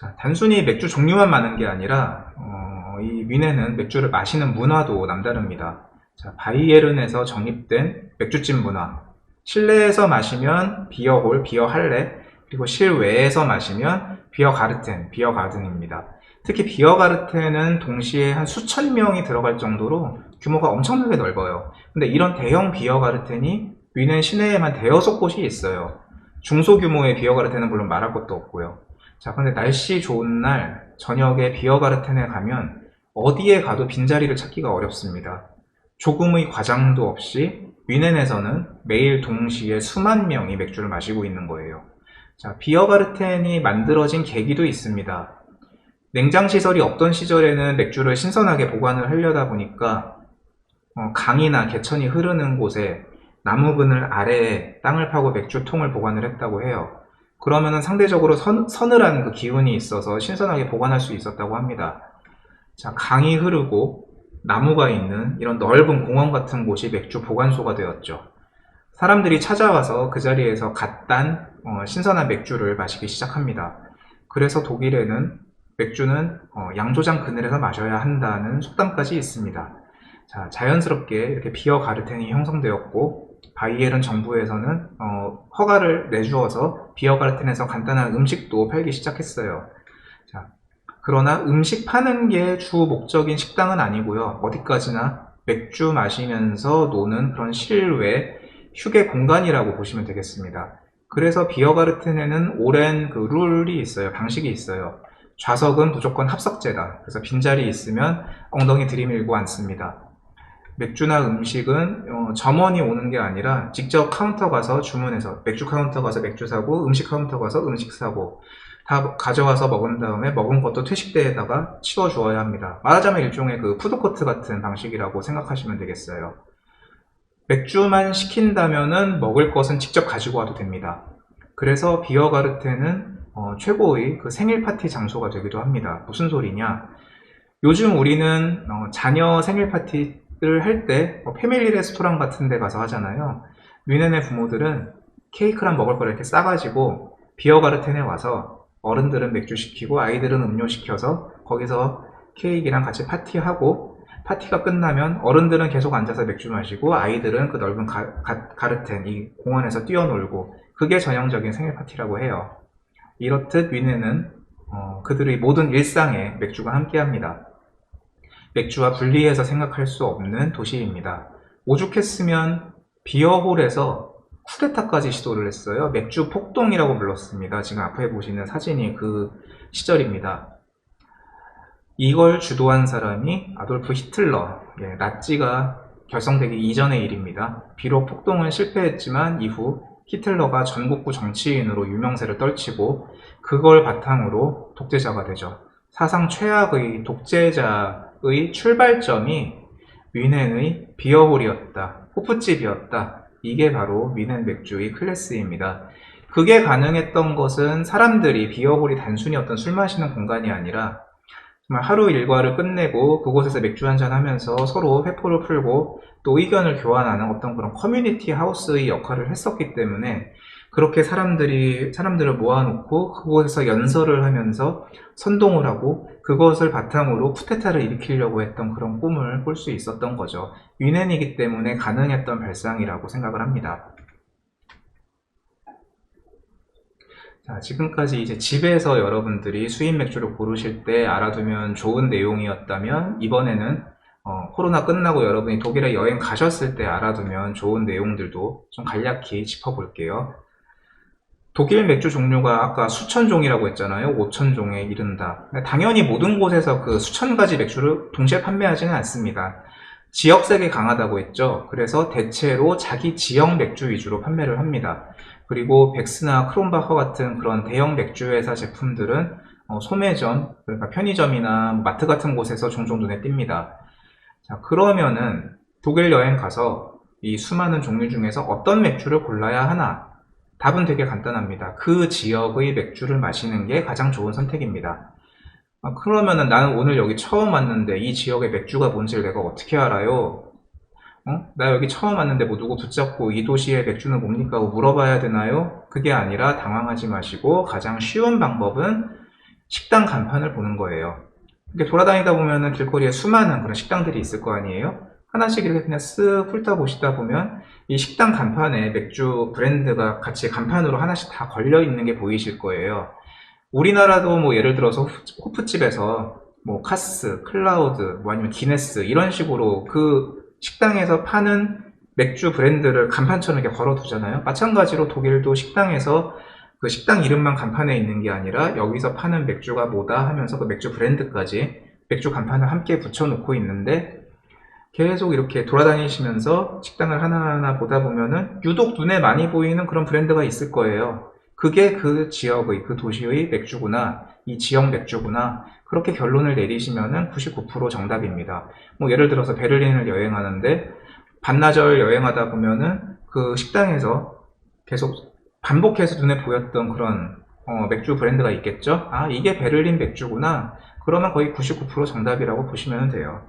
자, 단순히 맥주 종류만 많은 게 아니라 어, 이 위네는 맥주를 마시는 문화도 남다릅니다. 자, 바이에른에서 정립된 맥주집 문화. 실내에서 마시면 비어홀, 비어할레, 그리고 실외에서 마시면 비어 가르텐, 비어 가든입니다. 특히 비어 가르텐은 동시에 한 수천 명이 들어갈 정도로 규모가 엄청나게 넓어요. 근데 이런 대형 비어 가르텐이 위넨 시내에만 대여섯 곳이 있어요. 중소규모의 비어 가르텐은 물론 말할 것도 없고요. 자, 근데 날씨 좋은 날 저녁에 비어가르텐에 가면 어디에 가도 빈자리를 찾기가 어렵습니다. 조금의 과장도 없이 위넨에서는 매일 동시에 수만 명이 맥주를 마시고 있는 거예요. 자, 비어가르텐이 만들어진 계기도 있습니다. 냉장 시설이 없던 시절에는 맥주를 신선하게 보관을 하려다 보니까 어, 강이나 개천이 흐르는 곳에 나무 그늘 아래에 땅을 파고 맥주통을 보관을 했다고 해요. 그러면은 상대적으로 선, 서늘한 그 기운이 있어서 신선하게 보관할 수 있었다고 합니다. 자, 강이 흐르고 나무가 있는 이런 넓은 공원 같은 곳이 맥주 보관소가 되었죠. 사람들이 찾아와서 그 자리에서 갓단 어, 신선한 맥주를 마시기 시작합니다. 그래서 독일에는 맥주는 어, 양조장 그늘에서 마셔야 한다는 속담까지 있습니다. 자, 자연스럽게 이렇게 비어 가르텐이 형성되었고 바이에른 정부에서는 어, 허가를 내주어서 비어 가르텐에서 간단한 음식도 팔기 시작했어요. 자, 그러나 음식 파는 게 주 목적인 식당은 아니고요. 어디까지나 맥주 마시면서 노는 그런 실외 휴게 공간이라고 보시면 되겠습니다. 그래서 비어가르텐에는 오랜 그 룰이 있어요. 방식이 있어요. 좌석은 무조건 합석제다. 그래서 빈자리 있으면 엉덩이 들이밀고 앉습니다. 맥주나 음식은 어, 점원이 오는 게 아니라 직접 카운터 가서 주문해서 맥주 카운터 가서 맥주 사고 음식 카운터 가서 음식 사고 다 가져와서 먹은 다음에 먹은 것도 퇴식대에다가 치워 주어야 합니다. 말하자면 일종의 그 푸드코트 같은 방식이라고 생각하시면 되겠어요. 맥주만 시킨다면은 먹을 것은 직접 가지고 와도 됩니다. 그래서 비어가르텐은 어, 최고의 그 생일 파티 장소가 되기도 합니다. 무슨 소리냐? 요즘 우리는 어, 자녀 생일 파티 를 할 때 패밀리 레스토랑 같은 데 가서 하잖아요. 뮌헨의 부모들은 케이크랑 먹을 걸 이렇게 싸가지고 비어가르텐에 와서 어른들은 맥주 시키고 아이들은 음료 시켜서 거기서 케이크랑 같이 파티하고 파티가 끝나면 어른들은 계속 앉아서 맥주 마시고 아이들은 그 넓은 가, 르텐이 공원에서 뛰어놀고 그게 전형적인 생일 파티라고 해요. 이렇듯 위네는 어, 그들의 모든 일상에 맥주가 함께합니다. 맥주와 분리해서 생각할 수 없는 도시입니다. 오죽했으면 비어홀에서 쿠데타까지 시도를 했어요. 맥주 폭동이라고 불렀습니다. 지금 앞에 보시는 사진이 그 시절입니다. 이걸 주도한 사람이 아돌프 히틀러, 예, 나치가 결성되기 이전의 일입니다. 비록 폭동은 실패했지만 이후 히틀러가 전국구 정치인으로 유명세를 떨치고 그걸 바탕으로 독재자가 되죠. 사상 최악의 독재자 의 출발점이 뮌헨의 비어홀이었다. 호프집이었다. 이게 바로 뮌헨 맥주의 클래스입니다. 그게 가능했던 것은 사람들이 비어홀이 단순히 어떤 술 마시는 공간이 아니라 정말 하루 일과를 끝내고 그곳에서 맥주 한잔 하면서 서로 회포를 풀고 또 의견을 교환하는 어떤 그런 커뮤니티 하우스의 역할을 했었기 때문에 그렇게 사람들이, 사람들을 모아놓고 그곳에서 연설을 하면서 선동을 하고 그것을 바탕으로 쿠데타를 일으키려고 했던 그런 꿈을 꿀 수 있었던 거죠. 뮌헨이기 때문에 가능했던 발상이라고 생각을 합니다. 자, 지금까지 이제 집에서 여러분들이 수입 맥주를 고르실 때 알아두면 좋은 내용이었다면 이번에는 어, 코로나 끝나고 여러분이 독일에 여행 가셨을 때 알아두면 좋은 내용들도 좀 간략히 짚어볼게요. 독일 맥주 종류가 아까 수천 종이라고 했잖아요. 5천 종에 이른다. 당연히 모든 곳에서 그 수천 가지 맥주를 동시에 판매하지는 않습니다. 지역색이 강하다고 했죠. 그래서 대체로 자기 지역 맥주 위주로 판매를 합니다. 그리고 벡스나 크롬바커 같은 그런 대형 맥주 회사 제품들은 어, 소매점, 그러니까 편의점이나 마트 같은 곳에서 종종 눈에 띕니다. 자, 그러면은 독일 여행 가서 이 수많은 종류 중에서 어떤 맥주를 골라야 하나? 답은 되게 간단합니다. 그 지역의 맥주를 마시는 게 가장 좋은 선택입니다. 아, 그러면은 나는 오늘 여기 처음 왔는데 이 지역의 맥주가 뭔지를 내가 어떻게 알아요? 어? 나 여기 처음 왔는데 뭐 누구 붙잡고 이 도시의 맥주는 뭡니까? 하고 물어봐야 되나요? 그게 아니라 당황하지 마시고 가장 쉬운 방법은 식당 간판을 보는 거예요. 이렇게 돌아다니다 보면은 길거리에 수많은 그런 식당들이 있을 거 아니에요? 하나씩 이렇게 그냥 쓱 훑어보시다 보면 이 식당 간판에 맥주 브랜드가 같이 간판으로 하나씩 다 걸려 있는 게 보이실 거예요. 우리나라도 뭐 예를 들어서 호- 호프집에서 뭐 카스, 클라우드, 뭐 아니면 기네스 이런 식으로 그 식당에서 파는 맥주 브랜드를 간판처럼 이렇게 걸어 두잖아요. 마찬가지로 독일도 식당에서 그 식당 이름만 간판에 있는 게 아니라 여기서 파는 맥주가 뭐다 하면서 그 맥주 브랜드까지 맥주 간판을 함께 붙여놓고 있는데 계속 이렇게 돌아다니시면서 식당을 하나하나 보다 보면은 유독 눈에 많이 보이는 그런 브랜드가 있을 거예요. 그게 그 지역의, 그 도시의 맥주구나, 이 지역 맥주구나, 그렇게 결론을 내리시면은 99% 정답입니다. 뭐 예를 들어서 베를린을 여행하는데 반나절 여행하다 보면은 그 식당에서 계속 반복해서 눈에 보였던 그런 어, 맥주 브랜드가 있겠죠? 아, 이게 베를린 맥주구나. 그러면 거의 99% 정답이라고 보시면 돼요.